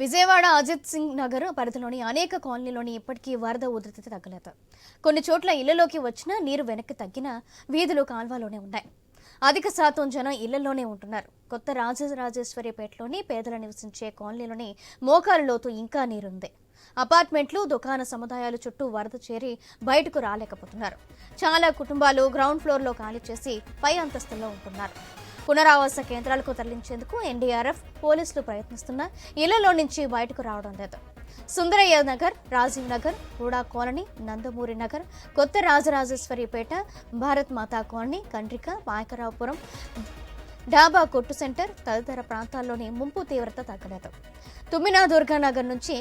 విజయవాడ అజిత్ సింగ్ నగర్ పరిధిలోని అనేక కాలనీలోని ఇప్పటికీ వరద ఉధృతి తగ్గలేదు. కొన్ని చోట్ల ఇళ్ళలోకి వచ్చిన నీరు వెనక్కి తగ్గిన వీధులు కాల్వలోనే ఉన్నాయి. అధిక శాతం జనం ఇళ్ళలోనే ఉంటున్నారు. కొత్త రాజరాజేశ్వరిపేటలోని పేదలు నివసించే కాలనీలోని మోకాలు లోతు ఇంకా నీరుంది. అపార్ట్మెంట్లు దుకాణ సముదాయాలు చుట్టూ వరద చేరి బయటకు రాలేకపోతున్నారు. చాలా కుటుంబాలు గ్రౌండ్ ఫ్లోర్లో ఖాళీ చేసి పై అంతస్తుల్లో ఉంటున్నారు. పునరావాస కేంద్రాలకు తరలించేందుకు ఎన్డీఆర్ఎఫ్ పోలీసులు ప్రయత్నిస్తున్నా ఇళ్ళలో నుంచి బయటకు రావడం లేదు. సుందరయ్య నగర్ రాజీవ్ నగర్ హూడా కాలనీ నందమూరి నగర్ కొత్త రాజరాజేశ్వరిపేట భారత్ మాతా కాలనీ కండ్రిక మాయకరావుపురం డాబా కొట్టు సెంటర్ తదితర ప్రాంతాల్లోని ముంపు తీవ్రత తగ్గలేదు. తుమ్మినా దుర్గానగర్ నుంచి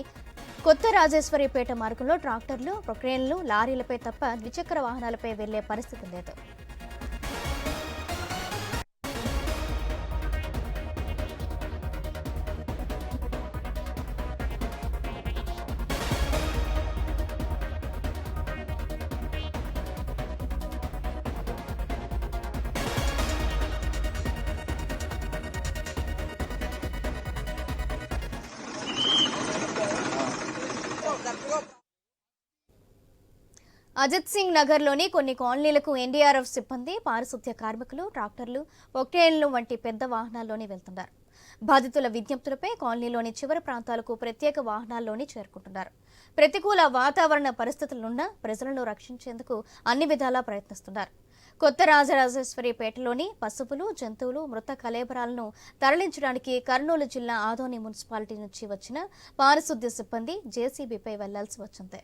కొత్త రాజేశ్వరిపేట మార్గంలో ట్రాక్టర్లు క్రేన్లు లారీలపై తప్ప ద్విచక్ర వాహనాలపై వెళ్ళే పరిస్థితి లేదు. అజిత్ సింగ్ నగర్లోని కొన్ని కాలనీలకు ఎన్డీఆర్ఎఫ్ సిబ్బంది పారిశుద్ధ్య కార్మికులు ట్రాక్టర్లు ఒక్టేన్లు వంటి పెద్ద వాహనాల్లోని వెళ్తున్నారు. బాధితుల విజ్ఞప్తులపై కాలనీలోని చివరి ప్రాంతాలకు ప్రత్యేక వాహనాల్లోని చేరుకుంటున్నారు. ప్రతికూల వాతావరణ పరిస్థితులున్నా ప్రజలను రక్షించేందుకు అన్ని విధాలా ప్రయత్నిస్తున్నారు. కొత్త రాజరాజేశ్వరిపేటలోని పశువులు జంతువులు మృత కలేబరాలను తరలించడానికి కర్నూలు జిల్లా ఆదోని మున్సిపాలిటీ నుంచి వచ్చిన పారిశుద్ధ్య సిబ్బంది జేసీబీపై వెళ్ళాల్సి వచ్చింది.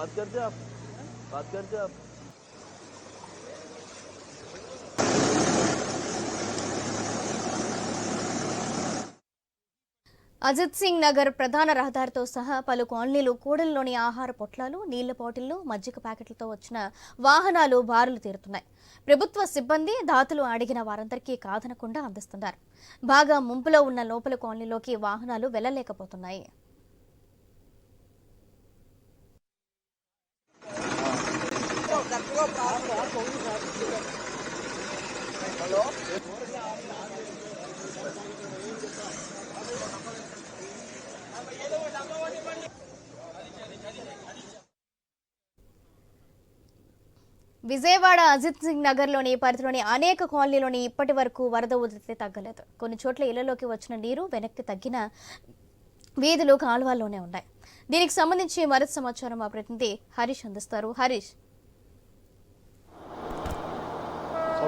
बात करते आप बात करते आप అజిత్ సింగ్ నగర్ ప్రధాన రహదారితో సహా పలు కాలనీలు కూడలిలోని ఆహార పొట్లాలు నీళ్ల బాటిళ్లు మజ్జిగ ప్యాకెట్లతో వచ్చిన వాహనాలు బారులు తీరుతున్నాయి ప్రభుత్వ సిబ్బంది దాతలు అడిగిన వారందరికీ కాదనకుండా అందిస్తున్నారు బాగా ముంపులో ఉన్న లోపల కాలనీలోకి వాహనాలు వెళ్లలేకపోతున్నాయి విజయవాడ అజిత్ సింగ్ నగర్లోని పరిధిలోని అనేక కాలనీలోని ఇప్పటి వరకు వరద ఉధృతి తగ్గలేదు. కొన్ని చోట్ల ఇళ్ళలోకి వచ్చిన నీరు వెనక్కి తగ్గిన వీధులు కాలువల్లోనే ఉన్నాయి. దీనికి సంబంధించి మరింత సమాచారం మా ప్రతినిధి హరీష్ అందిస్తారు. హరీష్.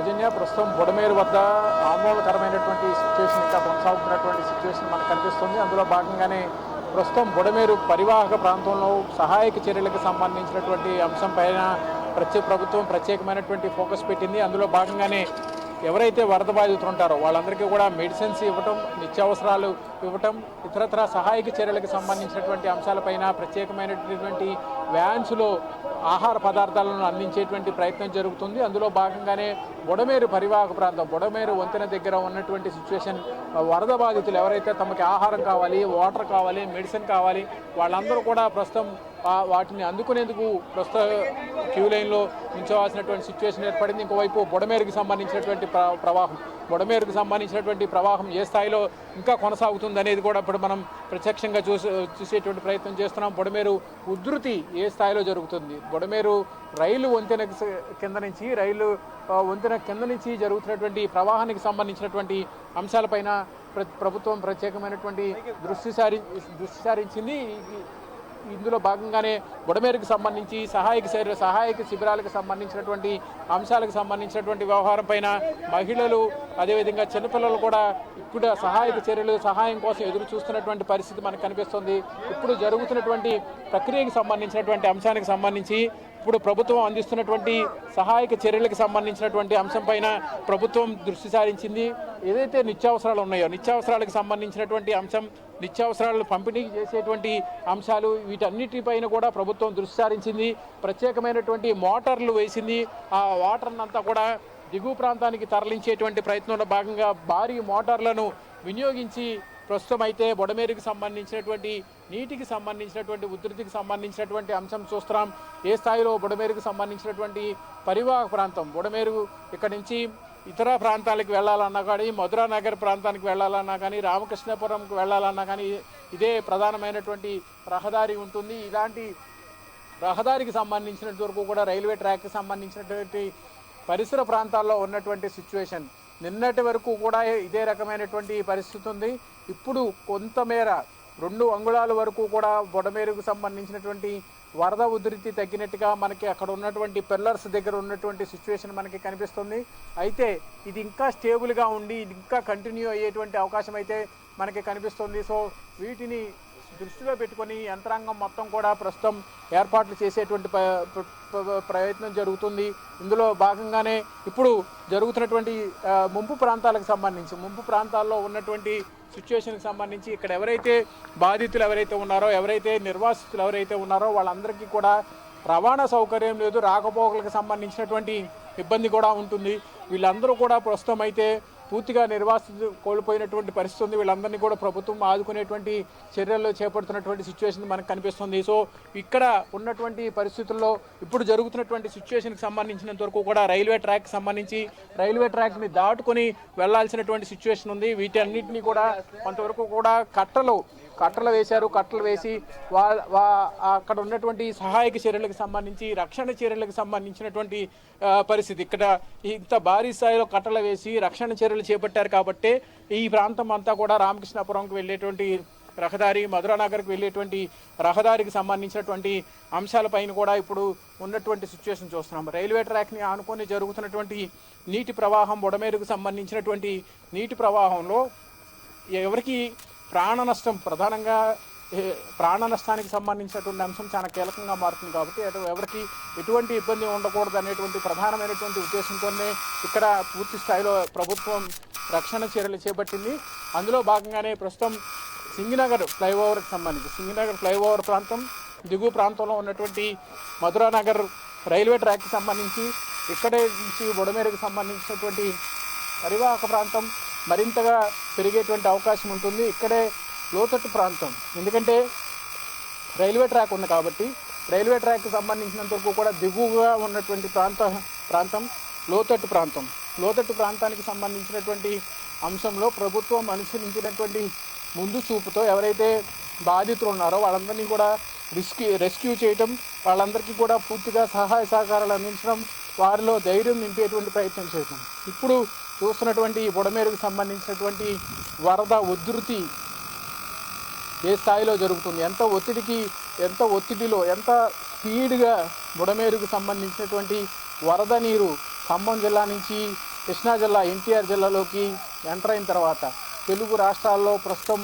సౌజన్య ప్రస్తుతం బుడమేరు వద్ద ఆందోళనకరమైనటువంటి సిచ్యువేషన్ ఇంకా కొనసాగుతున్నటువంటి సిచ్యువేషన్ మనకు కనిపిస్తుంది. అందులో భాగంగానే ప్రస్తుతం బుడమేరు పరివాహక ప్రాంతంలో సహాయక చర్యలకు సంబంధించినటువంటి అంశం పైన ప్రత్యేక ప్రభుత్వం ప్రత్యేకమైనటువంటి ఫోకస్ పెట్టింది. అందులో భాగంగానే ఎవరైతే వరద బాధితులు ఉంటారో వాళ్ళందరికీ కూడా మెడిసిన్స్ ఇవ్వటం నిత్యావసరాలు ఇవ్వటం ఇతరత్ర సహాయక చర్యలకు సంబంధించినటువంటి అంశాలపైన ప్రత్యేకమైనటువంటి వ్యాన్స్లో ఆహార పదార్థాలను అందించేటువంటి ప్రయత్నం జరుగుతుంది. అందులో భాగంగానే బుడమేరు పరివాహక ప్రాంతం బుడమేరు వంతెన దగ్గర ఉన్నటువంటి సిచ్యువేషన్ వరద బాధితులు ఎవరైతే తమకి ఆహారం కావాలి వాటర్ కావాలి మెడిసిన్ కావాలి వాళ్ళందరూ కూడా ప్రస్తుతం వాటిని అందుకునేందుకు ప్రస్తుత క్యూ లైన్లో ఉంచవలసినటువంటి సిచ్యువేషన్ ఏర్పడింది. ఇంకోవైపు బుడమేరుకి సంబంధించినటువంటి ప్ర- ప్రవాహం. బుడమేరుకు సంబంధించినటువంటి ప్రవాహం ఏ స్థాయిలో ఇంకా కొనసాగుతుంది అనేది కూడా ఇప్పుడు మనం ప్రత్యక్షంగా చూసి చూసేటువంటి ప్రయత్నం చేస్తున్నాం. బుడమేరు ఉధృతి ఏ స్థాయిలో జరుగుతుంది? బుడమేరు రైలు వంతెన కింద నుంచి రైలు వంతెన కింద నుంచి జరుగుతున్నటువంటి ప్రవాహానికి సంబంధించినటువంటి అంశాలపైన ప్రభుత్వం ప్రత్యేకమైనటువంటి దృష్టి సారి దృష్టి సారించింది. ఇందులో భాగంగానే బుడమేరుకు సంబంధించి సహాయక శరీర సహాయక శిబిరాలకు సంబంధించినటువంటి అంశాలకు సంబంధించినటువంటి వ్యవహారం పైన మహిళలు అదేవిధంగా చిన్నపిల్లలు కూడా ఇక్కడ సహాయక చర్యలు సహాయం కోసం ఎదురు చూస్తున్నటువంటి పరిస్థితి మనకు కనిపిస్తుంది. ఇప్పుడు జరుగుతున్నటువంటి ప్రక్రియకు సంబంధించినటువంటి అంశానికి సంబంధించి ఇప్పుడు ప్రభుత్వం అందిస్తున్నటువంటి సహాయక చర్యలకు సంబంధించినటువంటి అంశం పైన ప్రభుత్వం దృష్టి సారించింది. ఏదైతే నిత్యావసరాలు ఉన్నాయో నిత్యావసరాలకు సంబంధించినటువంటి అంశం నిత్యావసరాలను పంపిణీ చేసేటువంటి అంశాలు వీటన్నిటిపైన కూడా ప్రభుత్వం దృష్టి సారించింది ప్రత్యేకమైనటువంటి మోటార్లు వేసింది. ఆ వాటర్నంతా కూడా దిగువ ప్రాంతానికి తరలించేటువంటి ప్రయత్నంలో భాగంగా భారీ మోటార్లను వినియోగించి ప్రస్తుతం అయితే బొడమేరుకు సంబంధించినటువంటి నీటికి సంబంధించినటువంటి ఉధృతికి సంబంధించినటువంటి అంశం చూస్తున్నాం. ఏ స్థాయిలో బుడమేరుకు సంబంధించినటువంటి పరివాహక ప్రాంతం? బుడమేరు ఇక్కడ నుంచి ఇతర ప్రాంతాలకు వెళ్ళాలన్నా కానీ మధురా నగర్ ప్రాంతానికి వెళ్ళాలన్నా కానీ రామకృష్ణపురంకి వెళ్ళాలన్నా కానీ ఇదే ప్రధానమైనటువంటి రహదారి ఉంటుంది. ఇలాంటి రహదారికి సంబంధించినంత వరకు కూడా రైల్వే ట్రాక్కి సంబంధించినటువంటి పరిసర ప్రాంతాల్లో ఉన్నటువంటి సిచ్యువేషన్. నిన్నటి వరకు కూడా ఇదే రకమైనటువంటి పరిస్థితి ఉంది. ఇప్పుడు కొంతమేర రెండు అంగుళాల వరకు కూడా బొడమేరుకు సంబంధించినటువంటి వరద ఉధృతి తగ్గినట్టుగా మనకి అక్కడ ఉన్నటువంటి పిల్లర్స్ దగ్గర ఉన్నటువంటి సిచ్యువేషన్ మనకి కనిపిస్తుంది. అయితే ఇది ఇంకా స్టేబుల్గా ఉండి ఇది ఇంకా కంటిన్యూ అయ్యేటువంటి అవకాశం అయితే మనకి కనిపిస్తుంది. సో వీటిని దృష్టిలో పెట్టుకొని యంత్రాంగం మొత్తం కూడా ప్రస్తుతం ఏర్పాట్లు చేసేటువంటి ప్రయత్నం జరుగుతుంది. ఇందులో భాగంగానే ఇప్పుడు జరుగుతున్నటువంటి ముంపు ప్రాంతాలకు సంబంధించి ముంపు ప్రాంతాల్లో ఉన్నటువంటి సిచ్యువేషన్కి సంబంధించి ఇక్కడ ఎవరైతే బాధితులు ఎవరైతే ఉన్నారో ఎవరైతే నిర్వాసితులు ఎవరైతే ఉన్నారో వాళ్ళందరికీ కూడా రవాణా సౌకర్యం లేదు. రాకపోకలకు సంబంధించినటువంటి ఇబ్బంది కూడా ఉంటుంది. వీళ్ళందరూ కూడా ప్రస్తుతం అయితే పూర్తిగా నిర్వాసిత కోల్పోయినటువంటి పరిస్థితి ఉంది. వీళ్ళందరినీ కూడా ప్రభుత్వం ఆదుకునేటువంటి చర్యల్లో చేపడుతున్నటువంటి సిచ్యువేషన్ మనకు కనిపిస్తుంది. సో ఇక్కడ ఉన్నటువంటి పరిస్థితుల్లో ఇప్పుడు జరుగుతున్నటువంటి సిచ్యువేషన్కి సంబంధించినంత వరకు కూడా రైల్వే ట్రాక్ సంబంధించి రైల్వే ట్రాక్ని దాటుకొని వెళ్ళాల్సినటువంటి సిచ్యువేషన్ ఉంది. వీటన్నిటిని కూడా కొంతవరకు కూడా కట్టలు కట్టలు వేశారు. కట్టలు వేసి వా వా అక్కడ ఉన్నటువంటి సహాయక చర్యలకు సంబంధించి రక్షణ చర్యలకు సంబంధించినటువంటి పరిస్థితి. ఇక్కడ ఇంత భారీ స్థాయిలో కట్టలు వేసి రక్షణ చర్యలు చేపట్టారు కాబట్టి ఈ ప్రాంతం అంతా కూడా రామకృష్ణాపురంకి వెళ్ళేటువంటి రహదారి మధురానగర్కి వెళ్ళేటువంటి రహదారికి సంబంధించినటువంటి అంశాలపైన కూడా ఇప్పుడు ఉన్నటువంటి సిచ్యువేషన్ చూస్తున్నాం. రైల్వే ట్రాక్ని ఆనుకొని జరుగుతున్నటువంటి నీటి ప్రవాహం బుడమేరుకు సంబంధించినటువంటి నీటి ప్రవాహంలో ఎవరికి ప్రాణ నష్టం ప్రధానంగా ప్రాణ నష్టానికి సంబంధించినటువంటి అంశం చాలా కీలకంగా మారుతుంది కాబట్టి అటు ఎవరికి ఎటువంటి ఇబ్బంది ఉండకూడదు అనేటువంటి ప్రధానమైనటువంటి ఉద్దేశంతోనే ఇక్కడ పూర్తి స్థాయిలో ప్రభుత్వం రక్షణ చర్యలు చేపట్టింది. అందులో భాగంగానే ప్రస్తుతం సింగినగర్ ఫ్లైఓవర్కి సంబంధించి సింగినగర్ ఫ్లైఓవర్ ప్రాంతం దిగువ ప్రాంతంలో ఉన్నటువంటి మధురానగర్ రైల్వే ట్రాక్కి సంబంధించి ఇక్కడే నుంచి బుడమేరుకు సంబంధించినటువంటి పరివాహక ప్రాంతం మరింతగా పెరిగేటువంటి అవకాశం ఉంటుంది. ఇక్కడే లోతట్టు ప్రాంతం. ఎందుకంటే రైల్వే ట్రాక్ ఉంది కాబట్టి రైల్వే ట్రాక్కి సంబంధించినంత వరకు కూడా దిగువగా ఉన్నటువంటి ప్రాంత ప్రాంతం లోతట్టు ప్రాంతం. లోతట్టు ప్రాంతానికి సంబంధించినటువంటి అంశంలో ప్రభుత్వం అనుసరించినటువంటి ముందు చూపుతో ఎవరైతే బాధితులు ఉన్నారో వాళ్ళందరినీ కూడా రెస్క్యూ రెస్క్యూ చేయటం వాళ్ళందరికీ కూడా పూర్తిగా సహాయ సహకారాలు అందించడం వారిలో ధైర్యం నింపేటువంటి ప్రయత్నం చేయటం ఇప్పుడు చూస్తున్నటువంటి బుడమేరుకు సంబంధించినటువంటి వరద ఉధృతి ఏ స్థాయిలో జరుగుతుంది? ఎంత ఒత్తిడికి ఎంత ఒత్తిడిలో ఎంత స్పీడ్గా బుడమేరుకు సంబంధించినటువంటి వరద నీరు ఖమ్మం జిల్లా నుంచి కృష్ణా జిల్లా ఎన్టీఆర్ జిల్లాలోకి ఎంటర్ అయిన తర్వాత తెలుగు రాష్ట్రాల్లో ప్రస్తుతం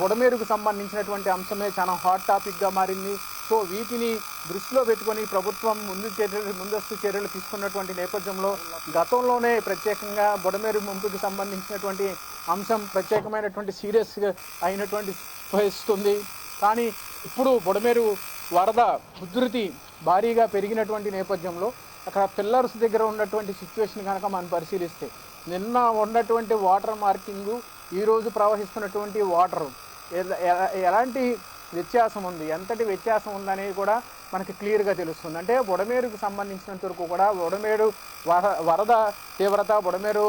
బుడమేరుకు సంబంధించినటువంటి అంశమే చాలా హాట్ టాపిక్గా మారింది. సో వీటిని దృష్టిలో పెట్టుకొని ప్రభుత్వం ముందు చర్యలు ముందస్తు చర్యలు తీసుకున్నటువంటి నేపథ్యంలో గతంలోనే ప్రత్యేకంగా బుడమేరు ముంపుకి సంబంధించినటువంటి అంశం ప్రత్యేకమైనటువంటి సీరియస్ అయినటువంటి వహిస్తుంది కానీ ఇప్పుడు బుడమేరు వరద ఉధృతి భారీగా పెరిగినటువంటి నేపథ్యంలో అక్కడ పిల్లర్స్ దగ్గర ఉన్నటువంటి సిచ్యువేషన్ కనుక మనం పరిశీలిస్తే నిన్న ఉన్నటువంటి వాటర్ మార్కింగు ఈరోజు ప్రవహిస్తున్నటువంటి వాటర్. ఎలాంటి వ్యత్యాసం ఉంది? ఎంతటి వ్యత్యాసం ఉందనేది కూడా మనకి క్లియర్గా తెలుస్తుంది. అంటే బుడమేరుకు సంబంధించినంత వరకు కూడా బుడమేరు వర వరద తీవ్రత బుడమేరు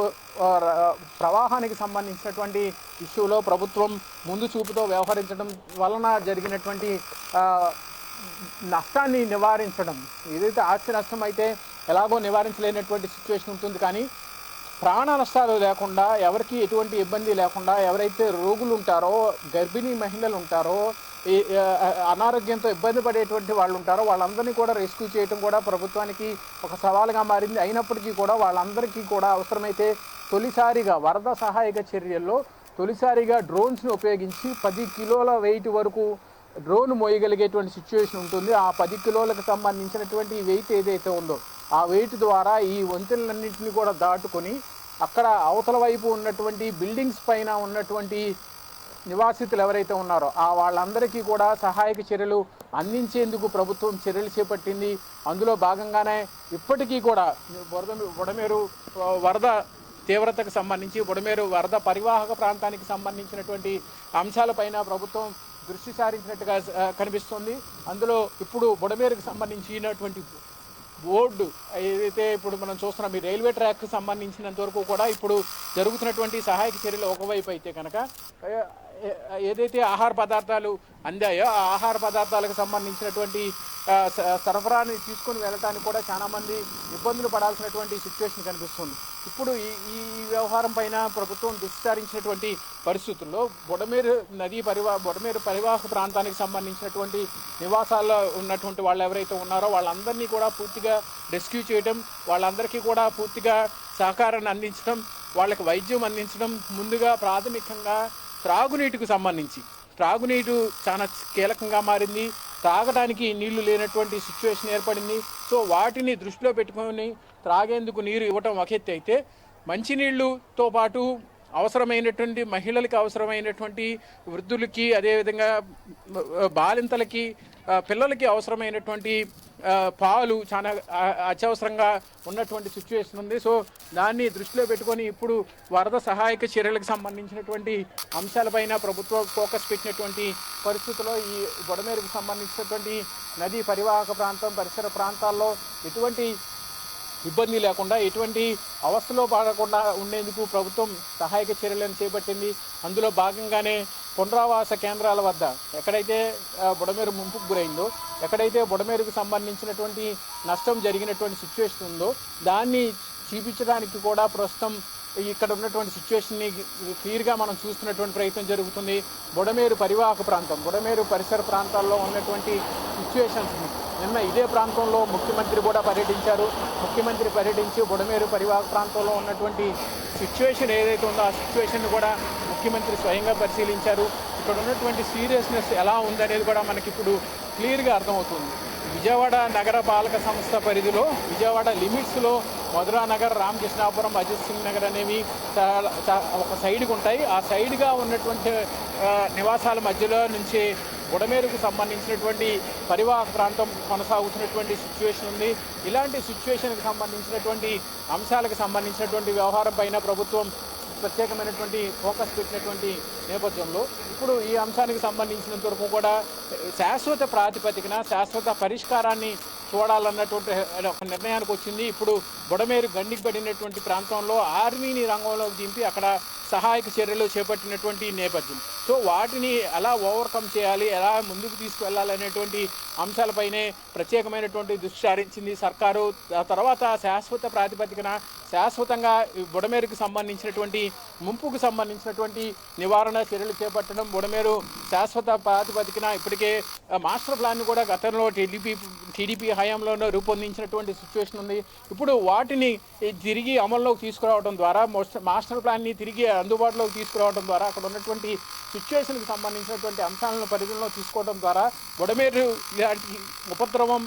ప్రవాహానికి సంబంధించినటువంటి ఇష్యూలో ప్రభుత్వం ముందు చూపుతో వ్యవహరించడం వలన జరిగినటువంటి నష్టాన్ని నివారించడం. ఏదైతే ఆస్తి నష్టం అయితే ఎలాగో నివారించలేనటువంటి సిచ్యువేషన్ ఉంటుంది. కానీ ప్రాణ నష్టాలు లేకుండా ఎవరికి ఎటువంటి ఇబ్బంది లేకుండా ఎవరైతే రోగులు ఉంటారో గర్భిణీ మహిళలు ఉంటారో అనారోగ్యంతో ఇబ్బంది పడేటువంటి వాళ్ళు ఉంటారో వాళ్ళందరినీ కూడా రెస్క్యూ చేయడం కూడా ప్రభుత్వానికి ఒక సవాలుగా మారింది. అయినప్పటికీ కూడా వాళ్ళందరికీ కూడా అవసరమైతే తొలిసారిగా వరద సహాయక చర్యల్లో తొలిసారిగా డ్రోన్స్ని ఉపయోగించి పది కిలోల వెయిట్ వరకు డ్రోన్ మోయగలిగేటువంటి సిచ్యువేషన్ ఉంటుంది. ఆ పది కిలోలకు సంబంధించినటువంటి వెయిట్ ఏదైతే ఉందో ఆ వెయిట్ ద్వారా ఈ వంతెనలన్నింటినీ కూడా దాటుకొని అక్కడ అవతల వైపు ఉన్నటువంటి బిల్డింగ్స్ పైన ఉన్నటువంటి నివాసితులు ఎవరైతే ఉన్నారో ఆ వాళ్ళందరికీ కూడా సహాయక చర్యలు అందించేందుకు ప్రభుత్వం చర్యలు చేపట్టింది. అందులో భాగంగానే ఇప్పటికీ కూడా వరద బుడమేరు వరద తీవ్రతకు సంబంధించి బుడమేరు వరద పరివాహక ప్రాంతానికి సంబంధించినటువంటి అంశాలపైన ప్రభుత్వం దృష్టి సారించినట్టుగా కనిపిస్తుంది. అందులో ఇప్పుడు బుడమేరుకు సంబంధించినటువంటి బోర్డు ఏదైతే ఇప్పుడు మనం చూస్తున్నాం ఈ రైల్వే ట్రాక్కి సంబంధించినంత వరకు కూడా ఇప్పుడు జరుగుతున్నటువంటి సహాయక చర్యలు ఒకవైపు అయితే కనుక ఏదైతే ఆహార పదార్థాలు అందాయో ఆ ఆహార పదార్థాలకు సంబంధించినటువంటి స- సరఫరాని తీసుకొని వెళ్ళటానికి కూడా చాలామంది ఇబ్బందులు పడాల్సినటువంటి సిచ్యువేషన్ కనిపిస్తుంది. ఇప్పుడు ఈ ఈ వ్యవహారం పైన ప్రభుత్వం దృష్టి పరిస్థితుల్లో బుడమేరు నదీ పరివా బుడమేరు పరివాహక ప్రాంతానికి సంబంధించినటువంటి నివాసాల్లో ఉన్నటువంటి వాళ్ళు ఎవరైతే ఉన్నారో వాళ్ళందరినీ కూడా పూర్తిగా రెస్క్యూ చేయడం వాళ్ళందరికీ కూడా పూర్తిగా సహకారాన్ని అందించడం వాళ్ళకి వైద్యం అందించడం ముందుగా ప్రాథమికంగా త్రాగునీటికి సంబంధించి. త్రాగునీరు చాలా కీలకంగా మారింది. త్రాగడానికి నీళ్ళు లేనటువంటి సిచ్యువేషన్ ఏర్పడింది. సో వాటిని దృష్టిలో పెట్టుకొని త్రాగేందుకు నీరు ఇవ్వటం ఒక ఎత్తి అయితే మంచినీళ్ళుతో పాటు అవసరమైనటువంటి మహిళలకి అవసరమైనటువంటి వృద్ధులకి అదేవిధంగా బాలింతలకి పిల్లలకి అవసరమైనటువంటి పాలు చాలా అత్యవసరంగా ఉన్నటువంటి సిచ్యువేషన్ ఉంది. సో దాన్ని దృష్టిలో పెట్టుకొని ఇప్పుడు వరద సహాయక చర్యలకు సంబంధించినటువంటి అంశాలపైన ప్రభుత్వం ఫోకస్ పెట్టినటువంటి పరిస్థితుల్లో ఈ బుడమేరుకు సంబంధించినటువంటి నదీ పరివాహక ప్రాంతం పరిసర ప్రాంతాల్లో ఎటువంటి ఇబ్బంది లేకుండా ఎటువంటి అవస్థలో పడకుండా ఉండేందుకు ప్రభుత్వం సహాయక చర్యలను చేపట్టింది. అందులో భాగంగానే పునరావాస కేంద్రాల వద్ద ఎక్కడైతే బుడమేరు ముంపుకు గురైందో ఎక్కడైతే బుడమేరుకు సంబంధించినటువంటి నష్టం జరిగినటువంటి సిచ్యువేషన్ ఉందో దాన్ని చూపించడానికి కూడా ప్రస్తుతం ఇక్కడ ఉన్నటువంటి సిచ్యువేషన్ని క్లియర్గా మనం చూస్తున్నటువంటి ప్రయత్నం జరుగుతుంది. బుడమేరు పరివాహక ప్రాంతం బుడమేరు పరిసర ప్రాంతాల్లో ఉన్నటువంటి సిచ్యువేషన్స్ నిన్న ఇదే ప్రాంతంలో ముఖ్యమంత్రి కూడా పర్యటించారు. ముఖ్యమంత్రి పర్యటించి బుడమేరు పరివాహక ప్రాంతంలో ఉన్నటువంటి సిచ్యువేషన్ ఏదైతే ఉందో ఆ సిచ్యువేషన్ కూడా ముఖ్యమంత్రి స్వయంగా పరిశీలించారు. ఇక్కడ ఉన్నటువంటి సీరియస్నెస్ ఎలా ఉందనేది కూడా మనకి ఇప్పుడు క్లియర్గా అర్థమవుతుంది. విజయవాడ నగర పాలక సంస్థ పరిధిలో విజయవాడ లిమిట్స్లో మధురా నగర్ రామకృష్ణాపురం అజిత్ సింగ్ నగర్ అనేవి చాలా- ఒక సైడ్కి ఉంటాయి. ఆ సైడ్గా ఉన్నటువంటి నివాసాల మధ్యలో నుంచి బుడమేరుకు సంబంధించినటువంటి పరివాహక ప్రాంతం కొనసాగుతున్నటువంటి సిచ్యువేషన్ ఉంది. ఇలాంటి సిచ్యువేషన్కి సంబంధించినటువంటి అంశాలకు సంబంధించినటువంటి వ్యవహారం పైన ప్రభుత్వం ప్రత్యేకమైనటువంటి ఫోకస్ పెట్టినటువంటి నేపథ్యంలో ఇప్పుడు ఈ అంశానికి సంబంధించినంత వరకు కూడా శాశ్వత ప్రాతిపదికన శాశ్వత పరిష్కారాన్ని చూడాలన్నటువంటి ఒక నిర్ణయానికి వచ్చింది. ఇప్పుడు బుడమేరు గండికి పడినటువంటి ప్రాంతంలో ఆర్మీని రంగంలోకి దింపి అక్కడ సహాయక చర్యలు చేపట్టినటువంటి నేపథ్యం. సో వాటిని ఎలా ఓవర్కమ్ చేయాలి ఎలా ముందుకు తీసుకువెళ్ళాలి అనేటువంటి అంశాలపైనే ప్రత్యేకమైనటువంటి దృష్టి సారించింది సర్కారు. తర్వాత శాశ్వత ప్రాతిపదికన శాశ్వతంగా బుడమేరుకు సంబంధించినటువంటి ముంపుకు సంబంధించినటువంటి నివారణ చర్యలు చేపట్టడం బుడమేరు శాశ్వత ప్రాతిపదికన ఇప్పటికే మాస్టర్ ప్లాన్ కూడా గతంలో టీడీపీ టీడీపీ హయాంలోనే రూపొందించినటువంటి సిచ్యువేషన్ ఉంది. ఇప్పుడు వాటిని తిరిగి అమల్లోకి తీసుకురావడం ద్వారా మాస్టర్ ప్లాన్ని తిరిగి అందుబాటులోకి తీసుకురావడం ద్వారా అక్కడ ఉన్నటువంటి సిచ్యువేషన్కి సంబంధించినటువంటి అంశాలను పరిగణలో తీసుకోవడం ద్వారా బుడమేరు ఇలాంటి ఉపద్రవం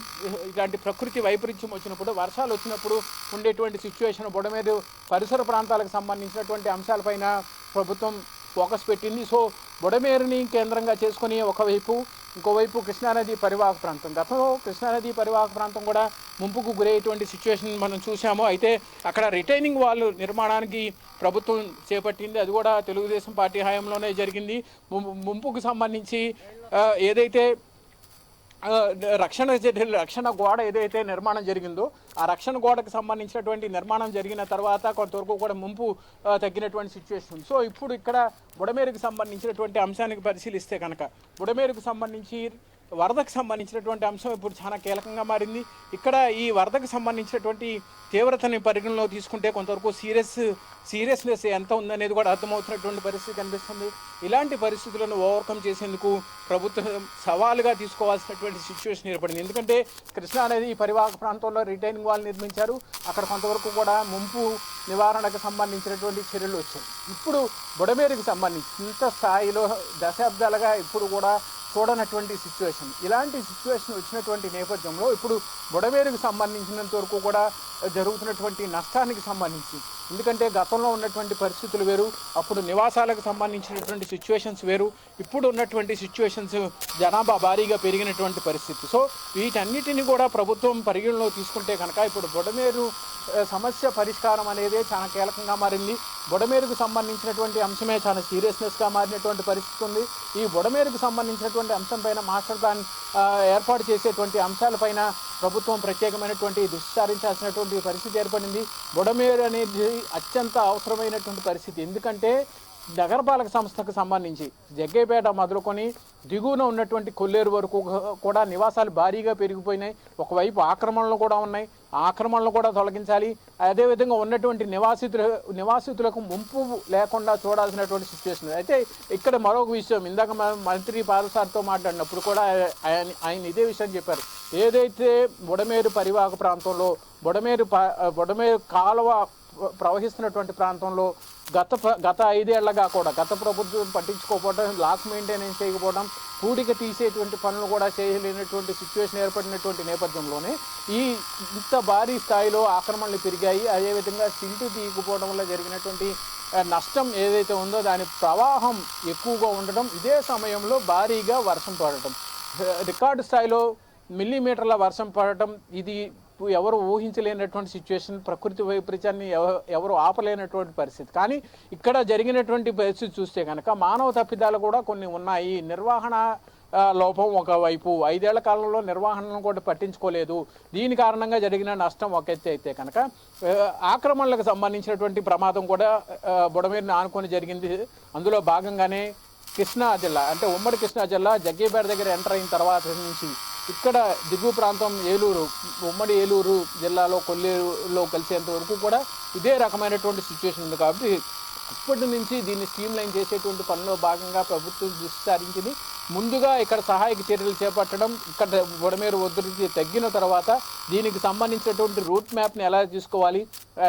ఇలాంటి ప్రకృతి వైపరీత్యం వచ్చినప్పుడు వర్షాలు వచ్చినప్పుడు ఉండేటువంటి సిచ్యువేషన్ బుడమేరు పరిసర ప్రాంతాలకు సంబంధించినటువంటి అంశాలపైన ప్రభుత్వం ఫోకస్ పెట్టింది. సో బుడమేరుని కేంద్రంగా చేసుకుని ఒకవైపు ఇంకోవైపు కృష్ణానది పరివాహక ప్రాంతం. గతంలో కృష్ణానది పరివాహక ప్రాంతం కూడా ముంపుకు గురయ్యేటువంటి సిచ్యువేషన్ మనం చూసాము అయితే అక్కడ రిటైనింగ్ వాళ్ళు నిర్మాణానికి ప్రభుత్వం చేపట్టింది. అది కూడా తెలుగుదేశం పార్టీ హయాంలోనే జరిగింది. ముంపుకు సంబంధించి ఏదైతే రక్షణ రక్షణ గోడ ఏదైతే నిర్మాణం జరిగిందో ఆ రక్షణ గోడకు సంబంధించినటువంటి నిర్మాణం జరిగిన తర్వాత కొంతవరకు కూడా ముంపు తగ్గినటువంటి సిచ్యువేషన్ సో ఇప్పుడు ఇక్కడ బుడమేరుకు సంబంధించినటువంటి అంశానికి పరిశీలిస్తే కనుక బుడమేరుకు సంబంధించి వరదకు సంబంధించినటువంటి అంశం ఇప్పుడు చాలా కీలకంగా మారింది. ఇక్కడ ఈ వరదకు సంబంధించినటువంటి తీవ్రతని పరిగణలో తీసుకుంటే కొంతవరకు సీరియస్ సీరియస్నెస్ ఎంత ఉందనేది కూడా అర్థమవుతున్నటువంటి పరిస్థితి కనిపిస్తుంది. ఇలాంటి పరిస్థితులను ఓవర్కమ్ చేసేందుకు ప్రభుత్వం సవాలుగా తీసుకోవాల్సినటువంటి సిచ్యువేషన్ ఏర్పడింది. ఎందుకంటే కృష్ణా అనేది ఈ పరివాహక ప్రాంతంలో రిటైనింగ్ వాల్ నిర్మించారు. అక్కడ కొంతవరకు కూడా ముంపు నివారణకు సంబంధించినటువంటి చర్యలు వచ్చాయి. ఇప్పుడు బుడమేరుకు సంబంధించి ఇంత స్థాయిలో దశాబ్దాలుగా ఇప్పుడు కూడా చూడనటువంటి సిచ్యువేషన్ ఇలాంటి సిచ్యువేషన్ వచ్చినటువంటి నేపథ్యంలో ఇప్పుడు బుడమేరుకు సంబంధించినంత వరకు కూడా జరుగుతున్నటువంటి నష్టానికి సంబంధించి ఎందుకంటే గతంలో ఉన్నటువంటి పరిస్థితులు వేరు అప్పుడు నివాసాలకు సంబంధించినటువంటి సిచ్యువేషన్స్ వేరు ఇప్పుడు ఉన్నటువంటి సిచ్యువేషన్స్ జనాభా భారీగా పెరిగినటువంటి పరిస్థితి. సో వీటన్నిటిని కూడా ప్రభుత్వం పరిగణలో తీసుకుంటే కనుక ఇప్పుడు బుడమేరు సమస్య పరిష్కారం అనేది చాలా కీలకంగా మారింది. బుడమేరుకు సంబంధించినటువంటి అంశమే చాలా సీరియస్నెస్గా మారినటువంటి పరిస్థితి ఉంది. ఈ బుడమేరుకు సంబంధించినటువంటి అంశం పైన మాస్టర్ ప్లాన్ ఏర్పాటు చేసేటువంటి అంశాలపైన ప్రభుత్వం ప్రత్యేకమైనటువంటి దృష్టి సారించాల్సినటువంటి పరిస్థితి ఏర్పడింది. బుడమేరు అనేది అత్యంత అవసరమైనటువంటి పరిస్థితి. ఎందుకంటే నగరపాలక సంస్థకు సంబంధించి జగ్గేపేట మొదలుకొని దిగువన ఉన్నటువంటి కొల్లేరు వరకు కూడా నివాసాలు భారీగా పెరిగిపోయినాయి. ఒకవైపు ఆక్రమణలు కూడా ఉన్నాయి. ఆక్రమణలు కూడా తొలగించాలి. అదేవిధంగా ఉన్నటువంటి నివాసితుల నివాసితులకు ముంపు లేకుండా చూడాల్సినటువంటి సిచ్యువేషన్ అయితే ఇక్కడ మరొక విషయం. ఇందాక మంత్రి పాదసారితో మాట్లాడినప్పుడు కూడా ఆయన ఆయన ఇదే విషయం చెప్పారు. ఏదైతే బుడమేరు పరివాహక ప్రాంతంలో బుడమేరు ప- బుడమేరు కాలువ ప్రవహిస్తున్నటువంటి ప్రాంతంలో గత ప్ర- గత ఐదేళ్ళగా కూడా గత ప్రభుత్వం పట్టించుకోకపోవడం లాక్ మెయింటెనెన్స్ చేయకపోవడం పూడిక తీసేటువంటి పనులు కూడా చేయలేనటువంటి సిచ్యువేషన్ ఏర్పడినటువంటి నేపథ్యంలోనే ఈ ఇంత భారీ స్థాయిలో ఆక్రమణలు పెరిగాయి. అదేవిధంగా సింటు తీయకపోవడం వల్ల జరిగినటువంటి నష్టం ఏదైతే ఉందో దాని ప్రవాహం ఎక్కువగా ఉండడం ఇదే సమయంలో భారీగా వర్షం పడటం. రికార్డు స్థాయిలో మిల్లీమీటర్ల వర్షం పడటం ఇది ఎవరు ఊహించలేనటువంటి సిచ్యువేషన్ ప్రకృతి వైపరీత్యాన్ని ఎవ- ఎవరు ఆపలేనటువంటి పరిస్థితి. కానీ ఇక్కడ జరిగినటువంటి పరిస్థితి చూస్తే కనుక మానవ తప్పిదాలు కూడా కొన్ని ఉన్నాయి. నిర్వహణ లోపం ఒకవైపు. ఐదేళ్ళ కాలంలో నిర్వహణను కూడా పట్టించుకోలేదు. దీని కారణంగా జరిగిన నష్టం ఒక ఎత్తి అయితే కనుక ఆక్రమణలకు సంబంధించినటువంటి ప్రమాదం కూడా బుడమీరుని ఆనుకొని జరిగింది. అందులో భాగంగానే కృష్ణా జిల్లా అంటే ఉమ్మడి కృష్ణా జిల్లా జగ్గేపేట దగ్గర ఎంటర్ అయిన తర్వాత నుంచి ఇక్కడ దిగువ ప్రాంతం ఏలూరు ఉమ్మడి ఏలూరు జిల్లాలో కొల్లేరులో కలిసేంత వరకు కూడా ఇదే రకమైనటువంటి సిచ్యువేషన్ ఉంది కాబట్టి ఇప్పటి నుంచి దీన్ని స్ట్రీమ్ లైన్ చేసేటువంటి పనిలో భాగంగా ప్రభుత్వం దృష్టి సారించింది. ముందుగా ఇక్కడ సహాయక చర్యలు చేపట్టడం ఇక్కడ బుడమేరు ఒత్తిడి తగ్గిన తర్వాత దీనికి సంబంధించినటువంటి రూట్ మ్యాప్ని ఎలా తీసుకోవాలి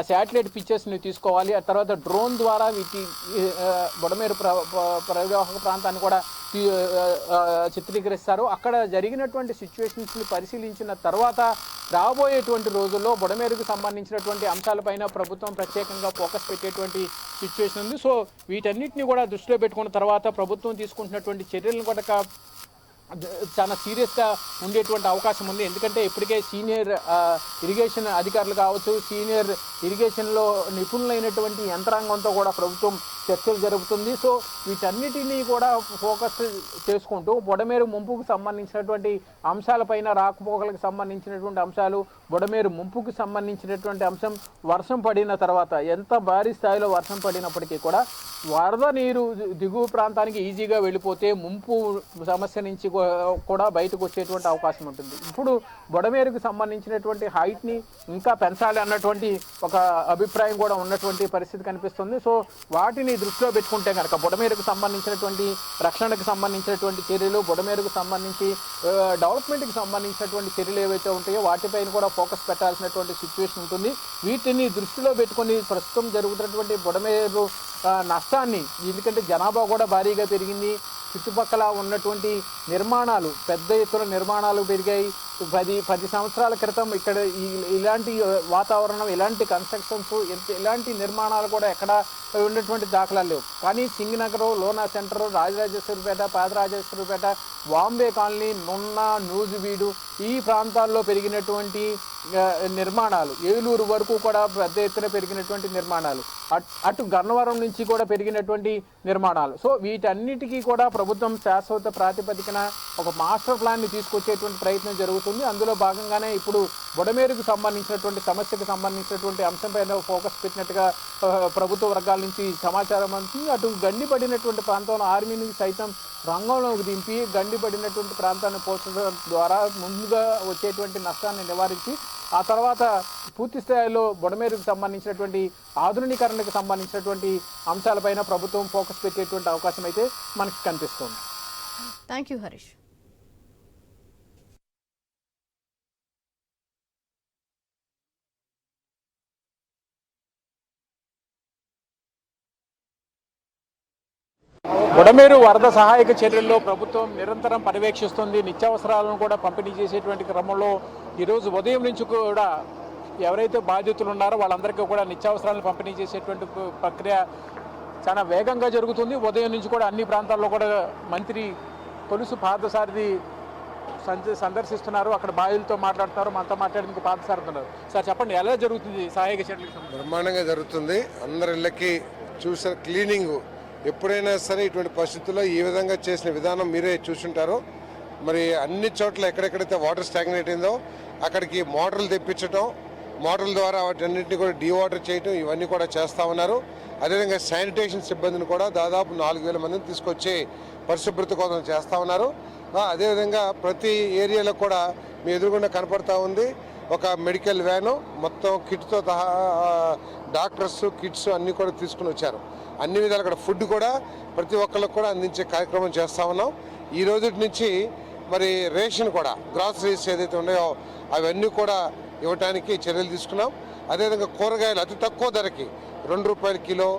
శాటిలైట్ పిక్చర్స్ని తీసుకోవాలి ఆ తర్వాత డ్రోన్ ద్వారా వీటి బుడమేరు ప్ర పరివాహక ప్రాంతాన్ని కూడా చిత్రీకరిస్తారు. అక్కడ జరిగినటువంటి సిచ్యువేషన్స్ని పరిశీలించిన తర్వాత రాబోయేటువంటి రోజుల్లో బుడమేరుకు సంబంధించినటువంటి అంశాలపైన ప్రభుత్వం ప్రత్యేకంగా ఫోకస్ పెట్టేటువంటి సిచ్యువేషన్ ఉంది. సో వీటన్నిటిని కూడా దృష్టిలో పెట్టుకున్న తర్వాత ప్రభుత్వం తీసుకుంటున్నటువంటి చర్యలను కూడా ద- చాలా సీరియస్గా ఉండేటువంటి అవకాశం ఉంది. ఎందుకంటే ఇప్పటికే సీనియర్ ఇరిగేషన్ అధికారులు కావచ్చు సీనియర్ ఇరిగేషన్లో నిపుణులైనటువంటి యంత్రాంగంతో కూడా ప్రభుత్వం చర్చలు జరుగుతుంది. సో వీటన్నిటినీ కూడా ఫోకస్ చేసుకుంటూ బుడమేరు ముంపుకు సంబంధించినటువంటి అంశాలపైన రాకపోకలకు సంబంధించినటువంటి అంశాలు బుడమేరు ముంపుకు సంబంధించినటువంటి అంశం వర్షం పడిన తర్వాత ఎంత భారీ స్థాయిలో వర్షం పడినప్పటికీ కూడా వరద నీరు దిగువ ప్రాంతానికి ఈజీగా వెళ్ళిపోతే ముంపు సమస్య నుంచి కూడా బయటకు వచ్చేటువంటి అవకాశం ఉంటుంది. ఇప్పుడు బుడమేరుకు సంబంధించినటువంటి హైట్ని ఇంకా పెంచాలి అన్నటువంటి ఒక అభిప్రాయం కూడా ఉన్నటువంటి పరిస్థితి కనిపిస్తుంది. సో వాటిని దృష్టిలో పెట్టుకుంటే కనుక బుడమేరుకు సంబంధించినటువంటి రక్షణకు సంబంధించినటువంటి చర్యలు బుడమేరుకు సంబంధించి డెవలప్మెంట్కి సంబంధించినటువంటి చర్యలు ఏవైతే ఉంటాయో వాటిపైన కూడా ఫోకస్ పెట్టాల్సినటువంటి సిచ్యువేషన్ ఉంటుంది. వీటిని దృష్టిలో పెట్టుకొని ప్రస్తుతం జరుగుతున్నటువంటి బుడమేరు నష్టాన్ని ఎందుకంటే జనాభా కూడా భారీగా పెరిగింది. చుట్టుపక్కల ఉన్నటువంటి నిర్మాణాలు పెద్ద ఎత్తున నిర్మాణాలు పెరిగాయి. పది పది సంవత్సరాల క్రితం ఇక్కడ ఇలాంటి వాతావరణం ఇలాంటి కన్స్ట్రక్షన్స్ ఇలాంటి నిర్మాణాలు కూడా ఎక్కడ ఉన్నటువంటి దాఖలాలు లేవు. కానీ సింగనగరం లోనా సెంటర్ రాజరాజేశ్వరిపేట పాదరాజేశ్వరిపేట బాంబే కాలనీ నున్న నూజివీడు ఈ ప్రాంతాల్లో పెరిగినటువంటి నిర్మాణాలు. ఏలూరు వరకు కూడా పెద్ద ఎత్తున పెరిగినటువంటి నిర్మాణాలు. అటు గన్నవరం నుంచి కూడా పెరిగినటువంటి నిర్మాణాలు. సో వీటన్నిటికీ కూడా ప్రభుత్వం శాశ్వత ప్రాతిపదికన ఒక మాస్టర్ ప్లాన్ని తీసుకొచ్చేటువంటి ప్రయత్నం జరుగుతుంది. అందులో భాగంగానే ఇప్పుడు బుడమేరుకు సంబంధించినటువంటి సమస్యకు సంబంధించినటువంటి అంశంపైన ఫోకస్ పెట్టినట్టుగా ప్రభుత్వ వర్గాల నుంచి సమాచారం అంది అటు గండిపడినటువంటి ప్రాంతంలో ఆర్మీ నుంచి సైతం రంగంలోకి దింపి గండిపడినటువంటి ప్రాంతాన్ని పోషించడం ద్వారా ముందుగా వచ్చేటువంటి నష్టాన్ని నివారించి ఆ తర్వాత పూర్తి స్థాయిలో బుడమేరుకు సంబంధించినటువంటి ఆధునీకరణకు సంబంధించినటువంటి అంశాలపైన ప్రభుత్వం ఫోకస్ పెట్టేటువంటి అవకాశం అయితే మనకి కనిపిస్తుంది. థ్యాంక్ యూ హరీష్ బుడమేరు వరద సహాయక చర్యల్లో ప్రభుత్వం నిరంతరం పర్యవేక్షిస్తుంది. నిత్యావసరాలను కూడా పంపిణీ చేసేటువంటి క్రమంలో ఈరోజు ఉదయం నుంచి కూడా ఎవరైతే బాధితులు ఉన్నారో వాళ్ళందరికీ కూడా నిత్యావసరాలను పంపిణీ చేసేటువంటి ప్రక్రియ చాలా వేగంగా జరుగుతుంది. ఉదయం నుంచి కూడా అన్ని ప్రాంతాల్లో కూడా మంత్రి తొలుసు పాదసారథి సంద- సందర్శిస్తున్నారు. అక్కడ బాధితులతో మాట్లాడుతున్నారు. మనతో మాట్లాడేందుకు పార్థసారుతున్నారు సార్ చెప్పండి ఎలా జరుగుతుంది సహాయక చర్యలకు బ్రహ్మాండంగా జరుగుతుంది. అందరి ఇళ్ళకి చూసిన క్లీనింగ్ ఎప్పుడైనా సరే ఇటువంటి పరిస్థితుల్లో ఈ విధంగా చేసిన విధానం మీరే చూసుంటారు మరి అన్ని చోట్ల ఎక్కడెక్కడైతే వాటర్ స్టాగ్నేట్ అయిందో అక్కడికి మోటార్లు తెప్పించడం మోటార్ల ద్వారా వాటన్నింటినీ కూడా డీవాటర్ చేయటం ఇవన్నీ కూడా చేస్తా ఉన్నారు. అదేవిధంగా శానిటేషన్ సిబ్బందిని కూడా దాదాపు నాలుగు వేల మందిని తీసుకొచ్చి పరిశుభ్రత కోసం చేస్తూ ఉన్నారు. అదేవిధంగా ప్రతి ఏరియాలో కూడా మీ ఎదురుగుండా కనపడతా ఉంది. ఒక మెడికల్ వ్యాను మొత్తం కిట్తో తహా డాక్టర్స్ కిట్స్ అన్నీ కూడా తీసుకుని వచ్చారు. అన్ని విధాలు అక్కడ ఫుడ్ కూడా ప్రతి ఒక్కరికి కూడా అందించే కార్యక్రమం చేస్తూ ఉన్నాం. ఈ రోజు నుంచి మరి రేషన్ కూడా గ్రాసరీస్ ఏదైతే ఉన్నాయో అవన్నీ కూడా ఇవ్వడానికి చర్యలు తీసుకున్నాం. అదేవిధంగా కూరగాయలు అతి తక్కువ ధరకి రెండు రూపాయల కిలో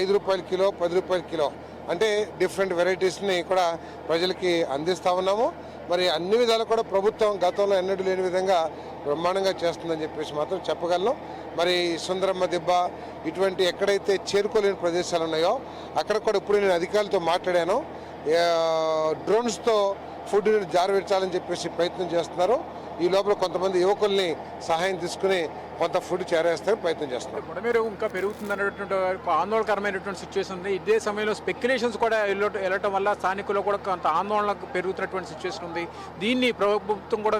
ఐదు రూపాయల కిలో పది రూపాయల కిలో. అంటే డిఫరెంట్ వెరైటీస్ని కూడా ప్రజలకి అందిస్తా ఉన్నాము. మరి అన్ని విధాలు కూడా ప్రభుత్వం గతంలో ఎన్నడూ లేని విధంగా బ్రహ్మాండంగా చేస్తుందని చెప్పేసి మాత్రం చెప్పగలను. మరి సుందరమ్మ దిబ్బ ఇటువంటి ఎక్కడైతే చేరుకోలేని ప్రదేశాలు ఉన్నాయో అక్కడ కూడా ఇప్పుడు నేను అధికారులతో మాట్లాడాను. డ్రోన్స్తో ఫుడ్ జారవిడ్చాలని చెప్పేసి ప్రయత్నం చేస్తున్నారు. ఈ లోపల కొంతమంది యువకుల్ని సహాయం తీసుకుని కొంత ఫుడ్ చేరేస్తారని ప్రయత్నం చేస్తున్నారు. బుడమేరు ఇంకా పెరుగుతుంది అన్నటువంటి ఒక ఆందోళనకరమైనటువంటి సిచ్యువేషన్ ఉంది. ఇదే సమయంలో స్పెక్యులేషన్స్ కూడా వెళ్ళట వల్ల స్థానికులు కూడా కొంత ఆందోళన పెరుగుతున్నటువంటి సిచ్యువేషన్ ఉంది. దీన్ని ప్రభుత్వం కూడా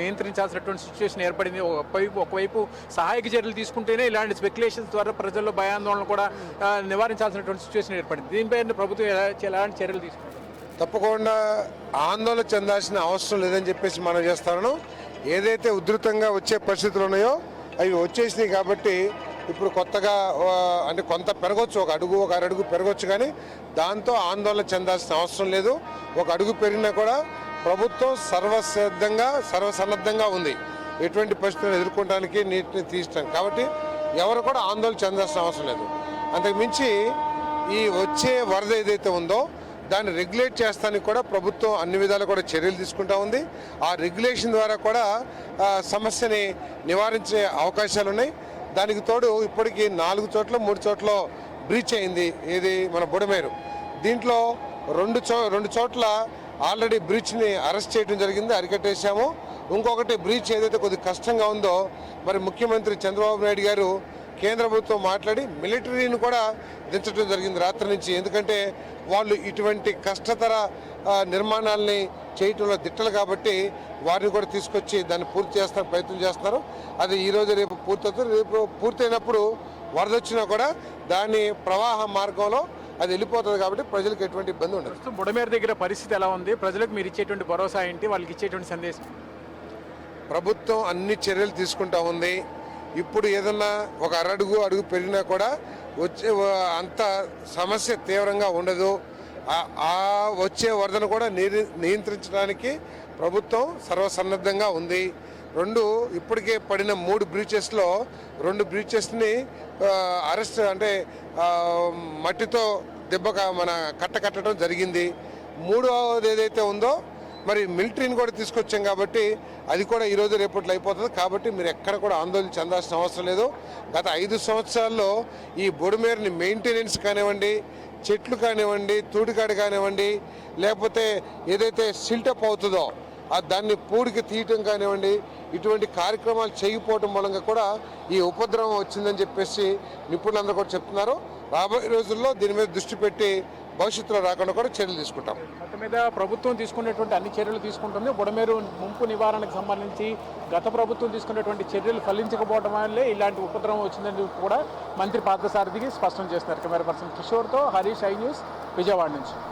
నియంత్రించాల్సినటువంటి సిచ్యువేషన్ ఏర్పడింది. ఒకవైపు ఒకవైపు సహాయక చర్యలు తీసుకుంటేనే ఇలాంటి స్పెక్యులేషన్స్ ద్వారా ప్రజల్లో భయాందోళన కూడా నివారించాల్సినటువంటి సిచ్యువేషన్ ఏర్పడింది. దీనిపై ప్రభుత్వం ఎలా ఎలాంటి చర్యలు తీసుకుంటుంది? తప్పకుండా ఆందోళన చెందాల్సిన అవసరం లేదని చెప్పేసి మనం చేస్తాను. ఏదైతే ఉధృతంగా వచ్చే పరిస్థితులు ఉన్నాయో అవి వచ్చేసినాయి కాబట్టి ఇప్పుడు కొత్తగా అంటే కొంత పెరగొచ్చు ఒక అడుగు ఒక అడుగు పెరగొచ్చు కానీ దాంతో ఆందోళన చెందాల్సిన అవసరం లేదు. ఒక అడుగు పెరిగినా కూడా ప్రభుత్వం సర్వసిద్ధంగా సర్వసన్నద్ధంగా ఉంది. ఎటువంటి పరిస్థితులను ఎదుర్కోవడానికి నీటిని తీర్చడానికి కాబట్టి ఎవరు కూడా ఆందోళన చెందాల్సిన అవసరం లేదు. అంతకుమించి ఈ వచ్చే వరద ఏదైతే ఉందో దాన్ని రెగ్యులేట్ చేస్తానికి కూడా ప్రభుత్వం అన్ని విధాలు కూడా చర్యలు తీసుకుంటా ఉంది. ఆ రెగ్యులేషన్ ద్వారా కూడా సమస్యని నివారించే అవకాశాలు ఉన్నాయి దానికి తోడు ఇప్పటికీ నాలుగు చోట్ల మూడు చోట్ల బ్రీచ్ అయింది. ఇది మన బుడమేరు. దీంట్లో రెండు చో రెండు చోట్ల ఆల్రెడీ బ్రీచ్ని అరెస్ట్ చేయడం జరిగింది అరికట్టేశాము. ఇంకొకటి బ్రీచ్ ఏదైతే కొద్దిగా కష్టంగా ఉందో మరి ముఖ్యమంత్రి చంద్రబాబు నాయుడు గారు కేంద్ర ప్రభుత్వం మాట్లాడి మిలిటరీని కూడా దించడం జరిగింది రాత్రి నుంచి. ఎందుకంటే వాళ్ళు ఇటువంటి కష్టతర నిర్మాణాలని చేయటంలో దిట్టలు కాబట్టి వారిని కూడా తీసుకొచ్చి దాన్ని పూర్తి చేస్తారు ప్రయత్నం చేస్తున్నారు. అది ఈ రోజు రేపు పూర్తవుతుంది. రేపు పూర్తయినప్పుడు వరద వచ్చినా కూడా దాని ప్రవాహ మార్గంలో అది వెళ్ళిపోతుంది కాబట్టి ప్రజలకు ఎటువంటి ఇబ్బంది ఉండదు. ప్రస్తుతం బుడమేరు దగ్గర పరిస్థితి ఎలా ఉంది? ప్రజలకు మీరు ఇచ్చేటువంటి భరోసా ఏంటి? వాళ్ళకి ఇచ్చేటువంటి సందేశం? ప్రభుత్వం అన్ని చర్యలు తీసుకుంటా ఉంది. ఇప్పుడు ఏదన్నా ఒక అరడుగు అడుగు పెరిగినా కూడా వచ్చే అంత సమస్య తీవ్రంగా ఉండదు. ఆ- వచ్చే వరదను కూడా నియంత్రించడానికి ప్రభుత్వం సర్వసన్నద్ధంగా ఉంది. రెండు ఇప్పటికే పడిన మూడు బ్రీచెస్లో రెండు బ్రీచెస్ని అరెస్ట్ అంటే మట్టితో దెబ్బ మన కట్ట కట్టడం జరిగింది. మూడవది ఏదైతే ఉందో మరి మిలిటరీని కూడా తీసుకొచ్చాం కాబట్టి అది కూడా ఈరోజు రేపట్లో అయిపోతుంది. కాబట్టి మీరు ఎక్కడ కూడా ఆందోళన చెందాల్సిన అవసరం లేదు. గత ఐదు సంవత్సరాల్లో ఈ బొడిమేరుని మెయింటెనెన్స్ కానివ్వండి చెట్లు కానివ్వండి తూడికాడు కానివ్వండి లేకపోతే ఏదైతే సిల్టప్ అవుతుందో ఆ దాన్ని పూడికి తీయటం కానివ్వండి ఇటువంటి కార్యక్రమాలు చేయకపోవటం మూలంగా కూడా ఈ ఉపద్రవం వచ్చిందని చెప్పేసి నిపుణులందరూ కూడా చెప్తున్నారు. రాబోయే రోజుల్లో దీని మీద దృష్టి పెట్టి భవిష్యత్తులో రాకుండా కూడా చర్యలు తీసుకుంటాం. మొత్తం మీద ప్రభుత్వం తీసుకునేటువంటి అన్ని చర్యలు తీసుకుంటుంది. బుడమేరు ముంపు నివారణకు సంబంధించి గత ప్రభుత్వం తీసుకునేటువంటి చర్యలు ఫలించకపోవడం వల్లే ఇలాంటి ఉపద్రవం వచ్చిందని కూడా మంత్రి పార్థసారథికి స్పష్టం చేస్తున్నారు. కెమెరా పర్సన్ కిషోర్తో హరీష్ ఐ న్యూస్ విజయవాడ నుంచి.